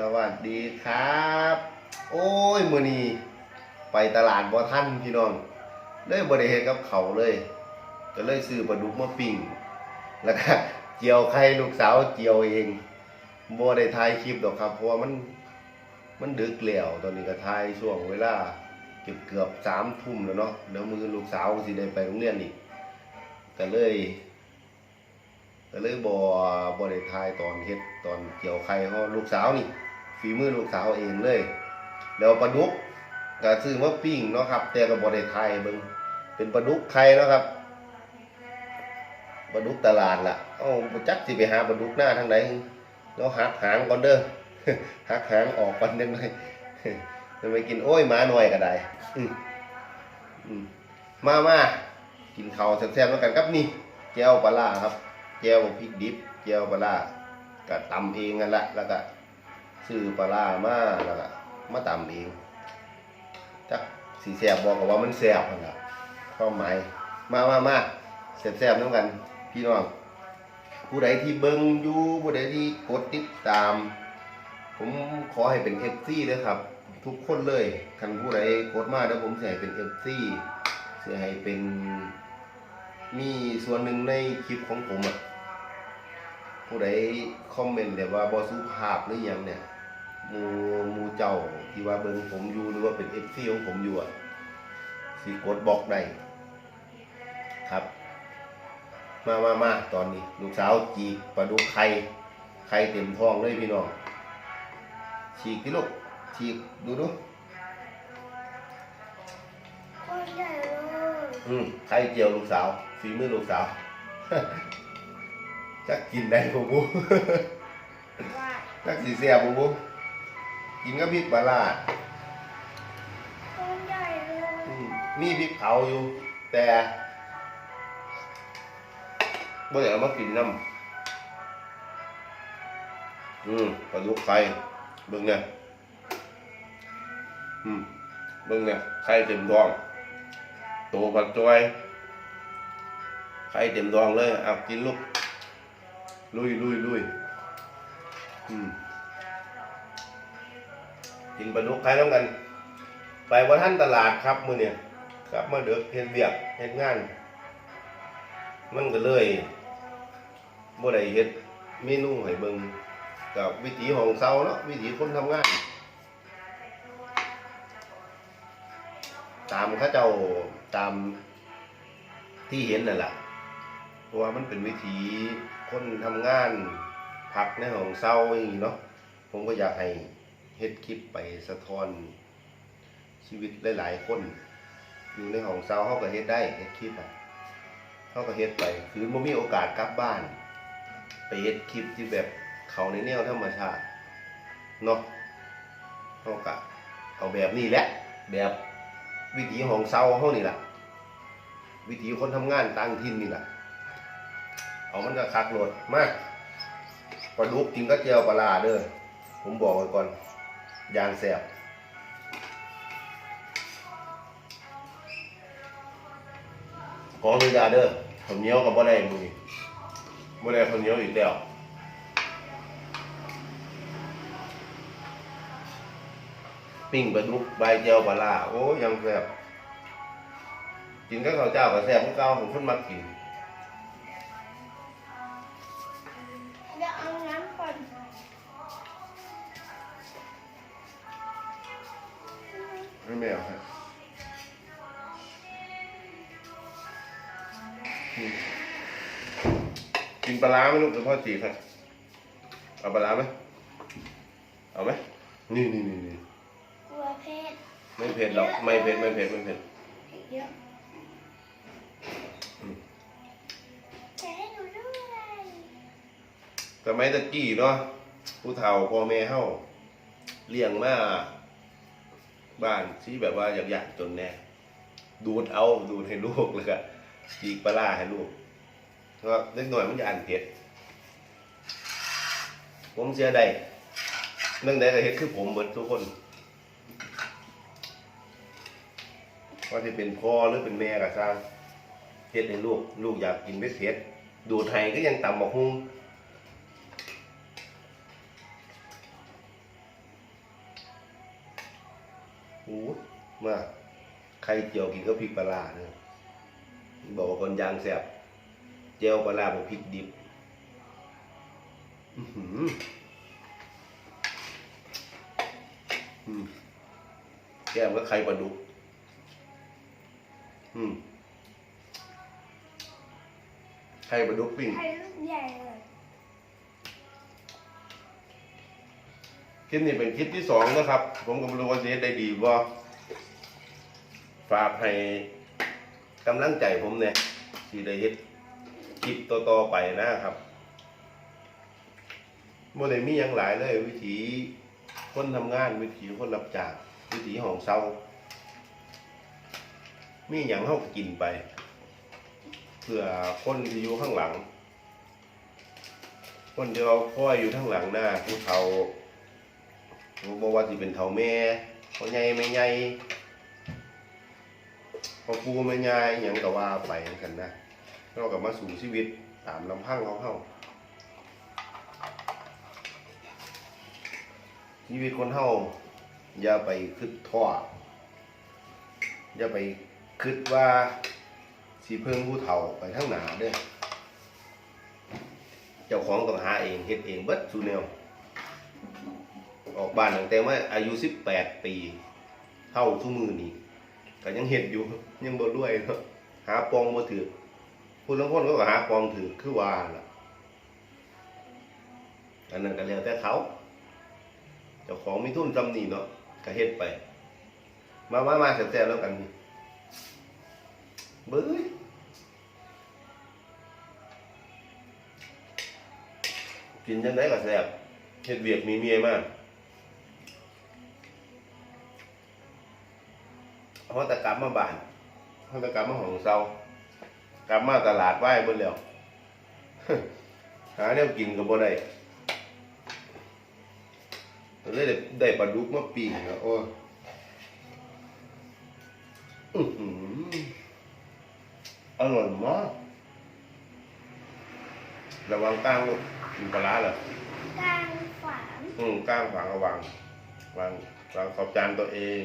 สวัสดีครับ โอ้ยมือนีไปตลาดบ่ทันพี่น้องเลยบ่ได้เฮ็ดกับเขาเลยก็เลยซื้อปลาดุกมาปิ้งแล้วก็เจียวไข่ลูกสาวเจียวเองบ่ได้ถ่ายคลิปดอกครับเพราะว่ามันมันดึกแล้วตอนนี้ก็ถ่ายช่วงเวลาเกือบเกือบสามทุ่มแล้วเนาะเดี๋ยวมือลูกสาวสิได้ไปโรงเรียนอีกก็เลยก็เลยบ่บ่ได้ถ่ายตอนเฮ็ดตอนเกี่ยวไข่เฮาลูกสาวนี่ ฝีมือลูกสาวเองเลย แล้วปลาดุกก็ซื้อมาปิ้งเนาะครับ แต่ก็บ่ได้ถ่ายเบิ่งเป็นปลาดุกไข่เนาะครับปลาดุกตลาดล่ะเอ้าจักสิไปหาปลาดุกหน้าทางไหนเนาะหักหางก่อนเด้อหักหางออกก่อนจังได๋จะไปกินโอ้ยหมาหน่อยก็ได้มามากินข้าวแซ่บๆแล้วกันครับนี่แจ่วปลาร้าครับแจ่วพริกดิบแจ่วปลาร้าก็ตำเองนั่นละแล้วก็ ซื้อปลาร้ามาแล้วก็มาตำเองจักสีแสบบอกกับว่ามันแสบนั่นแหละความหมายมามามาแสบๆน้ำกัน พี่น้องผู้ใดที่เบิ่งอยู่ผู้ใดที่กดติดตาม ผมขอให้เป็นเอฟซีเลยครับ ทุกคนเลยคันผู้ใดกดมาเดี๋ยวผมจะให้เป็นเอฟซีจะให้เป็นมีส่วนหนึ่งในคลิปของผมอะผู้ใดคอมเมนต์แบบว่าบอสุภาพหรือยังเนี่ย หมูหมูเจ้าที่ว่าเบิ่งผมอยู่หรือว่าเป็นเอฟซีของผมอยู่อะสีกดบอกได้ครับ มามามาตอนนี้ ลูกสาวจีกปลาดุกไข่ไข่เต็มท้องเลยพี่น้องฉีกที่ลูกฉีกดูดูคนใหญ่เลยอืมไข่เจียวลูกสาวฝีมือลูกสาวจักกินได้บ่บูว่าจักสีเสียบบ่บู กินกับพริกปลาร้าคนใหญ่เลยอืมมีพริกเผาอยู่ แต่บ่ได้เอามากินน้ำอืมปลาดุกไข่เบิ่งเนี่ยอืมเบิ่งเนี่ยไข่เต็มท้องโตบักจอยไข่เต็มท้องเลยเอากินลูกลุยลุยลุยอืม กินปลาดุกไข่น้ำกัน ไปวันท่านตลาดครับมือเนี่ยกลับมาเดือกเฮ็ดเวียกเฮ็ดงาน มันก็เลยบ่ได้เฮ็ดเมนูให้เบิ่งกับวิถีของเซาเนาะวิถีคนทำงาน ตามเขาเจ้าตามที่เห็นนั่นแหละเพราะว่ามันเป็นวิถีคนทำงานพักในของเซาอย่างนี้เนาะผมก็อยากให้ เฮ็ดคลิปไปสะท้อน ชีวิตหลายๆคน อยู่ในห้องเซาเขาก็เฮ็ดได้เฮ็ดคลิปอะเขาก็เฮ็ดไปคือบ่มีโอกาสกลับบ้าน ไปเฮ็ดคลิปที่แบบเขาในแนวธรรมชาติเนาะเขาก็เอาแบบนี้แหละ แบบวิถีของเซาเฮานี่แหละวิถีคนทำงานต่างถิ่นนี่แหละเอามันก็คักโหลดมากปลาดุกกินก็เจียวปลาร้าเด้อผมบอกไว้ก่อน ยางแสบขออนุญาตเด้อข้าวเหนียวกับบ่ได้มือนี้บ่ได้ข้าวเหนียวอีกแล้วปิ้งปลาดุกใบเจียวปลาร้าโอ้ยังแซ่บกินกับข้าวเจ้าก็แซ่บของเก่าผมคนมักกิน ไม่แมวครับอืมกินปลาร้าไหมลูกเฉพาะจีครับเอาปลาร้าไหมเอาไหมนี่นี่นี่นี่กลัวเพศไม่เผ็ดหรอกไม่เผ็ดไม่เผ็ดไม่เผ็ดเยอะแต่ให้หนูด้วยสมัยตะกี้เนาะผู้เฒ่าพ่อแม่เฮาเลี้ยงมา บ้านที่แบบว่าอยากๆจนแน่ดูดเอาดูดให้ลูกแล้วก็จีกปลาให้ลูกเพราะเล็กหน่อยมันจะอ่านเผ็ดผมเสียใดเรื่องใดก็เฮ็ดคือผมเบิดทุกคนว่าจะเป็นพ่อหรือเป็นแม่ก็สร้างเฮ็ดให้ลูก ลูกอยากกินเผ็ดดูดให้ก็ยังต่ำบักฮุ่ง โอ้ยมาใครเจียวกินก็พริกปลาเนอะบอกว่าคนยางแสบเจียวปลาร้าบอกพริกดิบอือหืออืมแก้มก็ไข่ปลาดุกอืมไข่ปลาดุกปิ้งไข่ลูกใหญ่เลย ลิปนี้เป็นคลิปที่สองนะครับ ผมก็ไม่รู้ว่าจะเฮ็ดได้ดีบ่ฝากให้กำลังใจผมเนี่ยที่ได้เฮ็ดคลิปต่อๆไปนะครับโมได้มีอย่างหลายเลย วิถีคนทำงานวิถีคนรับจางวิถีของเซามีอย่างเฮาก็กินไป เพื่อคนที่อยู่ข้างหลัง คนที่เราคอยอยู่ข้างหลังหน้าผู้เขา บ่ว่าสิเป็นเฒ่าแม่พ่อใหญ่แม่ใหญ่พ่อปู่แม่ยายหยังก็ว่าไปจันนะเราก็มาสู่ชีวิตตามลำพังของเฮาชีวิตคนเฮาอย่าไปคิดท้ออย่าไปคิดว่าสิเพิ่งผู้เฒ่าไปทางหนาเด้อเจ้าของต้องหาเองเฮ็ดเองเบิดซุแนว ออกบ้านตั้งแต่ว่าอายุ18ปี เท่าทุกมือนี่ก็ยังเห็ดอยู่ยังบ่รวยเนาะหาปองบ่ถือผู้ลางคนก็หาปองถือคือว่าล่ะอันนั้นก็แล้วแต่เขาเจ้าของมีทุนจำหนีเนาะก็เฮ็ดไป มามามาแซ่บๆแล้วกันเบ้ยกินจังไดก็แซ่บเฮ็ดเวียกมีเมียมาก เขาแต่กลับมาบ้านเขาแต่กลับมาของเซากลับมาตลาดไหว้เบนแล้วหาแนวกินก็บ่ได้เลยได้ได้ปลาดุกมาปีกนะโอ้ยอื้อหืออร่อยมากระวังก้างลูกกินปลาร้าเหรอกลางฝานอืมก้างฝังระวังวางวางขอบจานตัวเอง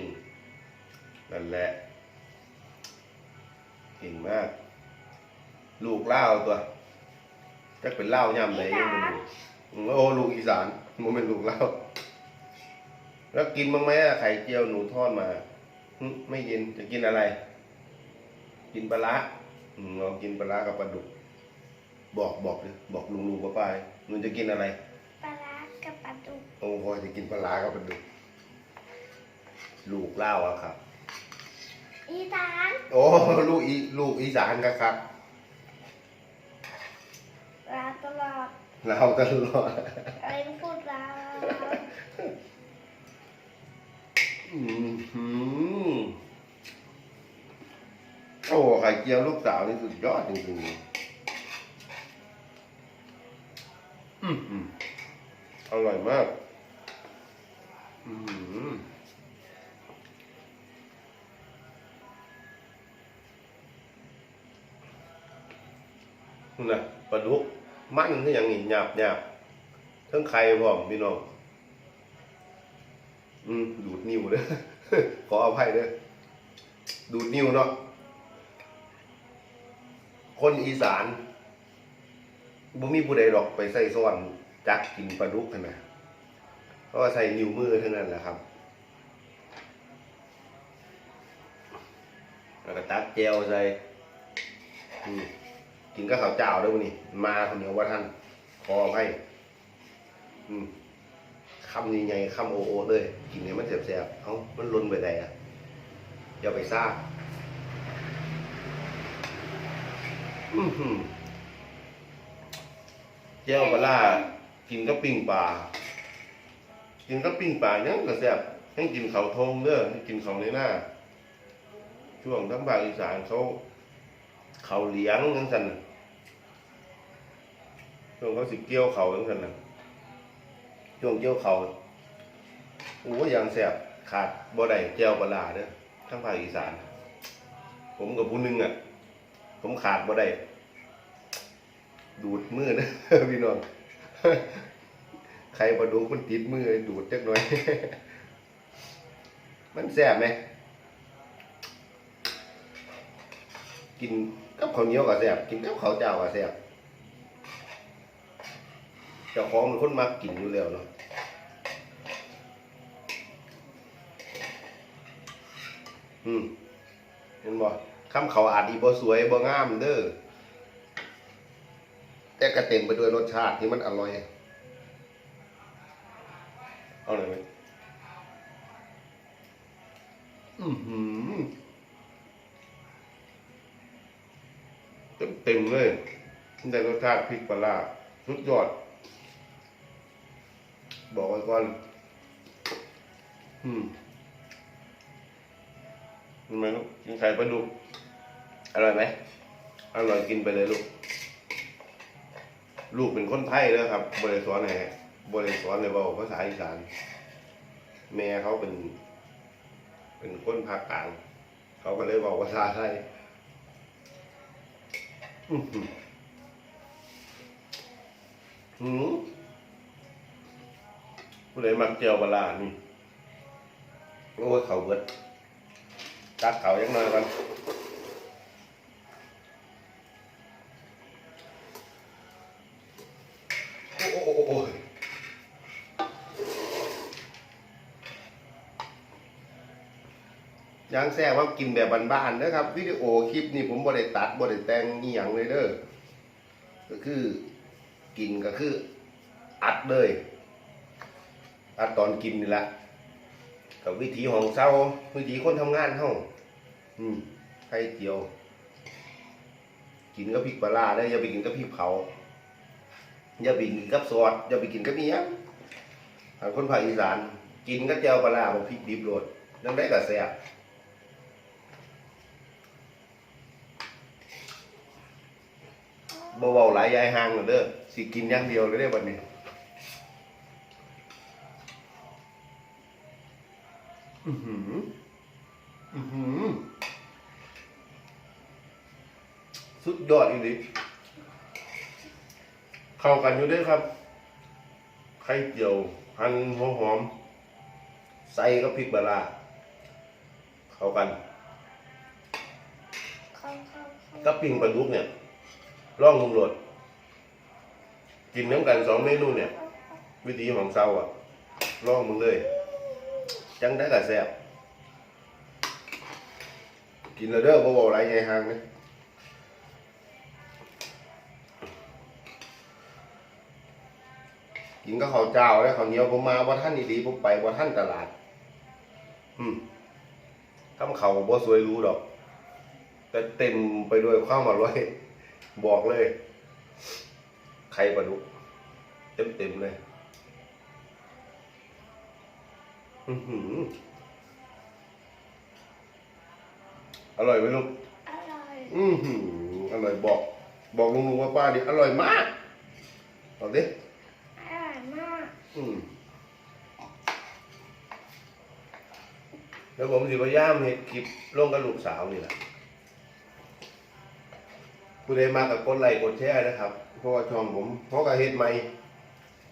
นั่นแหละเก่งมาก ลูกเล่าวตัวจะเป็นเล่าวย่ำไหนยังไม่รู้อืมโอ้ลูกอีสานมันเป็นลูกเล่าวแล้วกินบ้างไหมอะไข่เจียวหนูทอดมาหึไม่กินจะกินอะไร กินปลาร้าอืมลองกินปลาร้ากับปลาดุก บอกบอกเลยบอกลุงลุงป้าป้ายหนูจะกินอะไรปลาร้ากับปลาดุกโอ้พอจะกินปลาร้ากับปลาดุกลูกเล่าวอะครับ อีสานโอ้ลูกอีลูกอีสานครับครับลาตลอดเราตลอดอะไรก็พูดลาอืมหืมโอ้ไข่เจียวลูกสาวนี่สุดยอดจริงๆอืมอืมอร่อยมาก อืม นะปลาดุกมันคืออย่างนี้หยาบหยาบทั้งไข่พร้อมพี่น้องอืมดูดนิ้วเด้อขออภัยเด้อดูดนิ้วเนาะคนอีสานบ่มีผู้ใดดอกไปใส่ซ้อนจักกินปลาดุกขนาดเพราะว่าใส่นิ้วมือเท่านั้นแหละครับแล้วก็ตักแจวใส่อืม กินก็ข้าวเจ้าด้วยวะนี่ มาคนเดียวว่าท่านขออภัยอืมคำนี้ไงคำโอโอเลยกินให้มันแสบๆเอ้ามันล้นไปไหนอะอย่าไปซ่าอือหือแจ้วปลาร้ากินกับปิ้งปลากินกับปิ้งปลายังก็แซ่บให้กินเขาวทงเด้อให้กินเขาวในหน้าช่วงทั้งภาคอีสานเขา เขาเลี้ยงจังซั่นช่วงเขาสิเกี่ยวเขาจังซั่นนะช่วงเกี่ยวเขาโอ้ยยังแสบขาดบ่ได้แจวปลาร้าเด้อทั้งภาคอีสาน ผมกับผู้หนึงอะ ผมขาดบ่ได้ดูดมือเด้อพี่น้องใครมาดูมันติดมือดูดจักน่อย มันแซ่บไหมกิน กับข้าวเหนียวก็แซ่บกินกับข้าวเจ้าก็แซ่บเจ้าของเป็นคนมักกินอยู่แล้วเนาะอืมเห็นบ่คำเขาอาจอีบ่สวยบ่งามเด้อแต่ก็เต็มไปด้วยรสชาติที่มันอร่อย เอาเลยไหมอือหือเต็ม เต็มเลยได้รสชาติพริกปลาสุดยอด บอกไว้ก่อน อืมเห็นไมลูกกินไข่ปลาดุก อร่อยไหมอร่อยกินไปเลยลูก ลูกเป็นคนไทยแล้วครับบริสอนไงบริสอนเลยเว่าภาษาอีสาน แม่เขาเป็น เป็นคนภาคกลาง เขาก็เลยบอกภาษาไทย หืมผู้ใดมักเจียวปลาร้านี่ โอ้ยเขาเบิดตัดเขายังน้อยกัน ยางแซ่ว่ากินแบบบ้านๆนะครับวิดีโอคลิปนี้ผมบ่ได้ตัดบ่ได้แต่งอีหยังเลยเด้อก็คือกินก็คือ อัดเลย อัดตอนกินนี่แหละกับวิธีของเศร้าวิธีคนทำงานเฮาอืมไข่เจียว กินกับพริกปลาได้อย่าไปกินกับพริกเผาอย่าไปกินกับซอสอย่าไปกินกับเนี้ยทางคนภาคอีสาน กินกับเจียวปลาร้าบ่พริกดิบโลดนั่นได้ก็แซ่บ บ่เว้าหลายยายห่างแล้วเด้อสิกินอย่างเดียวเลยเด้อบัดนี้อือหืออือหือสุดยอดอีหลีเข้ากันอยู่เด้วยครับ ไข่เจียวหั่นหัวหอม ใส่กับพริกบาลาเข้ากัน เข้าเข้าเข้า กับปิ้งปลาดุกเนี่ย ร่องลุงหลด กินน้ำกันสองเมนูเนี่ย วิธีของเซาอะร่องมึงเลย จังได้กับแซ่บกินแล้วเด้อบ่บอกอะไรไงห่างนะกินก็ข้าวเจ้าแล้วข้าวเหนียวผมมาว่าท่านดีๆผมไปว่าท่านตลาด อืมทำเขาบ่สวยรู้ดอก แต่เต็มไปด้วยความอร่อย บอกเลย ไข่ปลาดุก เต็มเต็มๆเลยอื้อหืออร่อยไหมลูก อร่อย อือหืออร่อยบอก บอกลุงลุงว่าป้าดิอร่อยมากบอกดิ อร่อยมาก อืมแล้วผมสิพยายามเห็ดคลิปลงกับลูกสาวนี่แหละ ผู้ใดมากับกดไลค์กดแชร์นะครับ เพราะว่าช่องผมเพราะกับเฮ็ดใหม่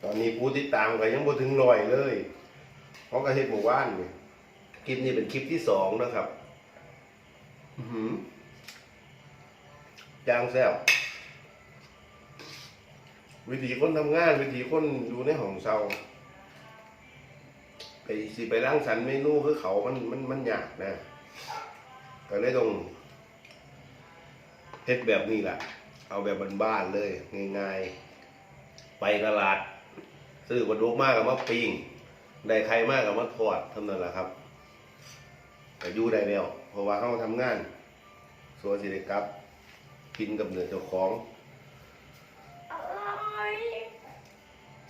ตอนนี้ผู้ติดตามก็ยังบ่ถึงร้อยเลย เพราะกับเฮ็ดหมู่บ้านนี่คลิปนี้เป็นคลิปที่สองนะครับอื้อหือจางแซ่บวิธีคนทำงาน วิธีคนอยู่ในห้องเซาไปสิไปร่างสรรค์เมนูคือเขามันมันมันยากนะ ก็เลยต้อง เฮ็ดแบบนี้แหละเอาแบบบ้านๆเลย ง่ายๆ ไปตลาด ซื้อกระดูกมากกับมาปิ้งได้ใครมากกับมาทอดเท่านั้นแหละครับแต่อยู่ได้แล้วเพราะว่าเขาทำงานสวนสิได้กลับ กินกับเหนือเจ้าของอ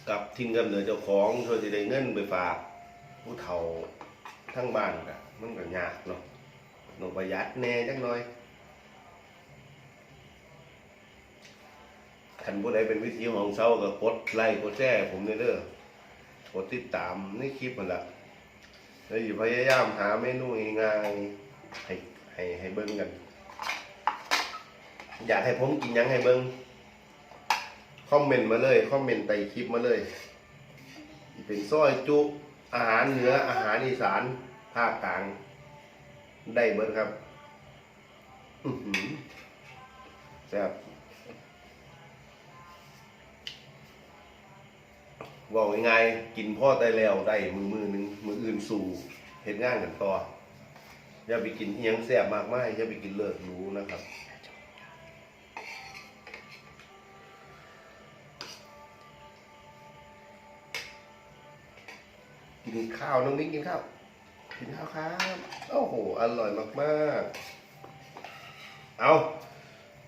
กับทิ้งกับเหนือเจ้าของช่วยสิได้เงินไปฝากผู้เฒ่าทั้งบ้านกะมันก็ยากเนาะต้องประหยัดแน่จักหน่อย คันผู้ใดเป็นวิธีของเซาก็กดไลค์กดแชร์ผมเด้อกดติดตามในคลิปมันละแล้วอยู่พยายามหาเมนูง่ายๆให้ให้ให้เบิ่งกัน อยากให้ผมกินยังให้เบิ่งคอมเมนต์มาเลยคอมเมนต์ใต้คลิปมาเลยเป็นซอยจุอาหารเหนืออาหารอีสานภาคกลางได้เบิดครับอือหือแซ่บ บอกง่ายๆกินพ่อได้แล้วได้มือมือหนึ่งมืออื่นสู่เห็นงานกันต่ออย่าไปกินอิหยังแซ่บมากมายอย่าไปกินเลิศรู้นะครับกินข้าวน้องมิ้งกินข้าวกินข้าวครับโอ้โหอร่อยมากๆ เอา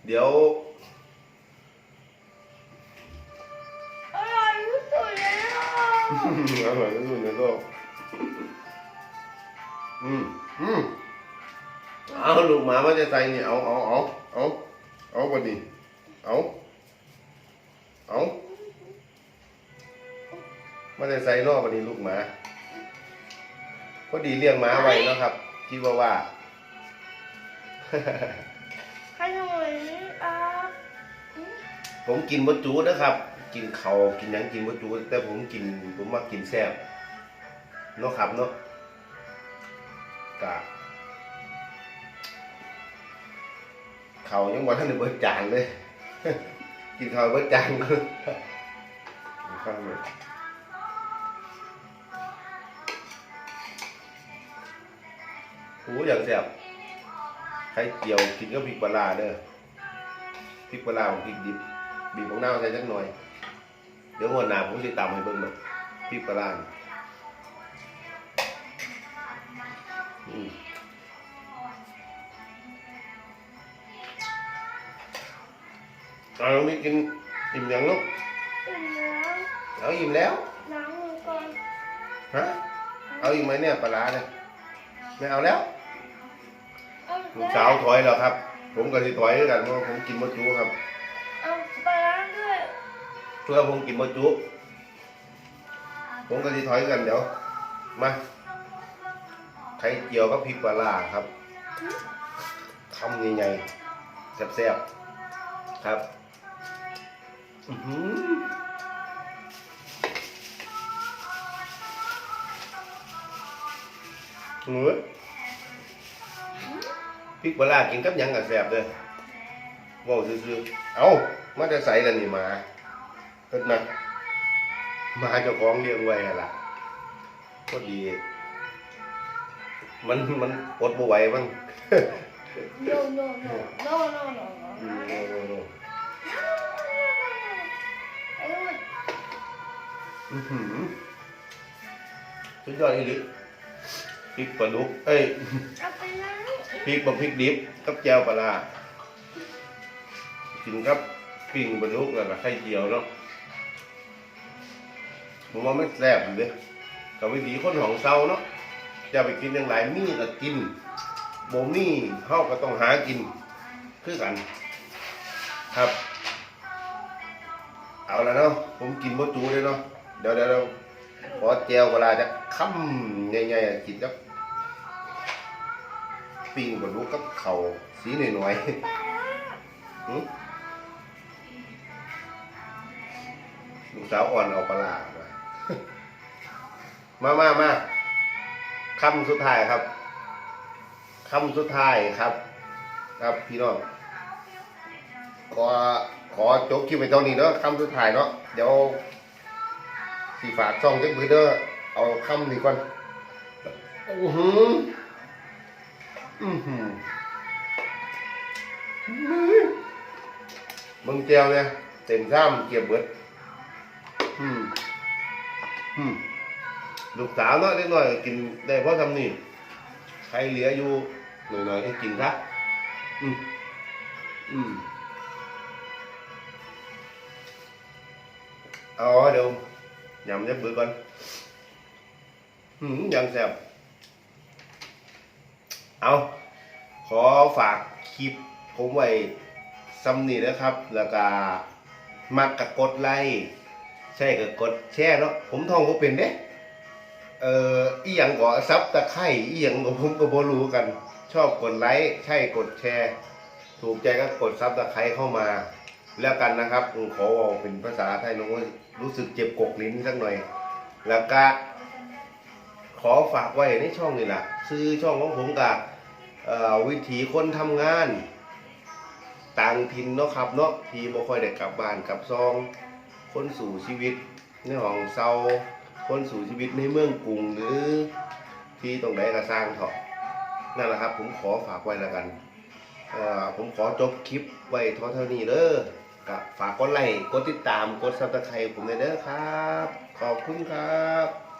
เดี๋ยว อร่อยที่สุดในโลกอืมอืมเอาลูกหมามาจะใส่เนี่ยเอาเอาเอาเอาเอาวันนี้เอาเอามาจะใส่นอกวันนี้ลูกหมาพอดีเลี้ยงหมาไว้เนาะครับคิดว่าว่าขนมอะผมกินบะจูนะครับ กินเขากินหยังกินบะจูแต่ผมกินผมมากินแซ่บเนาะครับเนาะกะเขายังบ่ทันได้เบิดจานเลย กินเขาเบิดจานก็ฟังเลยโอ้อย่างแซ่บไข่เจียวกินก็พริกปลาเด้อพริกปลาของพริกดิบบีบของหน้าใส่จักหน่อย ดี๋ยวหัวหน้าผมจะตำให้เบิ่งหน่อยพริกปลาร้านี่อืมเอาลงนี่กินอิ่มยังลูกอิ่มแล้วเอาอิ่มแล้วล้างมือก่อนฮะเอาอีกไหมเนี่ยปลาร้าเนี่ยไม่เอาแล้วเอาลูกสาวถอยแล้วครับ ผมก็สิถอยด้วยกันเพราะว่าผมกินมะจูครับ เพื่อผมกินมะจุผมก็สิถอยกันเดี๋ยว มาไข่เจียวกับพริกปลาร้าครับคำใหญ่ๆแซ่บๆ ครับอื้อหือเฮ้ยพริกปลากินกับยังกับแซ่บเลยว้าวซื่อๆ เอ้ามาจะใส่ล้วนี่มา เฮ็ดนะมาเจ้าของเลี้ยงไว้หั่นล่ะก็ดี มันมันอดบ่ไหวบ้าง no no no no no no อืม no โน่โน่ไอ้มันอื้อหือสุดยอดอีหลีพริกปลาดุก เอ้ยเอาไปล้างพริกบักพริกดิบกับแจ่วปลาร้ากินกับปิ้งปลาดุกแล้วก็ไข่เจียวเนาะ ผมว่ามันแซ่บเด้กับวิถีคนของเซาเนาะจะไปกินอย่างไรมีก็กินโบมี่เฮาก็ต้องหากินคือกัน ครับ เอาแล้วเนาะผมกินบ่จูเลยเนาะเดี๋ยวเดี๋ยวเดี๋ยวขอแจวเวลาจะค่ำใหญ่ๆกินกับปิ้งบดลูกกับเขาสีหน่อยๆหึลูกสาวอ่อนเอาปลาร้า มามามาคำสุดท้ายครับคำสุดท้ายครับ ครับพี่น้องขอขอจบคลิปไปเท่านี้เนาะคำสุดท้ายเนาะเดี๋ยวสีฝากช่องเจักมือเด้อเอาคำนี้ก่อนอือหืออือหือมึงเจียวเนี่ยเต็มซ้ำเกียบเบิดอืมอืม ลูกสาวเนาะเล็กน้อยก็กินได้เพราะทำนี่ใครเหลืออยู่หน่อยๆก็กินซะอืมอืมเอาเดี๋ยวยำยับเบื่อก่อนหืมยังแซ่บเอาขอฝากคลิปผมไว้ซ้ำนี่นะครับ แล้วก็มักกับกดไลค์ใช่กับกดแชร์เนาะผมท่องก็เป็นเด้ เอ่ออีหยังก็ซับตะไคร่อีหยังก็ผมก็บ่รู้กัน ชอบกดไลค์ใช่กดแชร์ ถูกใจก็กดซับตะไคร้เข้ามา แล้วกันนะครับผมขอบอกเป็นภาษาไทยน้องรู้สึกเจ็บกกลิ้นสักหน่อย แล้วก็ขอฝากไว้ในช่องนี่แหละซื้อช่องของผมกับวิถีคนทำงาน ต่างถิ่นเนาะครับเนาะที่บ่ค่อยได้กลับบ้านกลับซอง คนสู่ชีวิตในห้องเซา คนสู่ชีวิตในเมืองกรุงหรือที่ตรงไหนก็สร้างเถอะนั่นแหละครับ ผมขอฝากไว้แล้วกันผมขอจบคลิปไว้เท่าเท่านี้เด้อฝากกดไลค์กดติดตามกดซับสไครต์ผมเลยเด้อครับ ขอบคุณครับ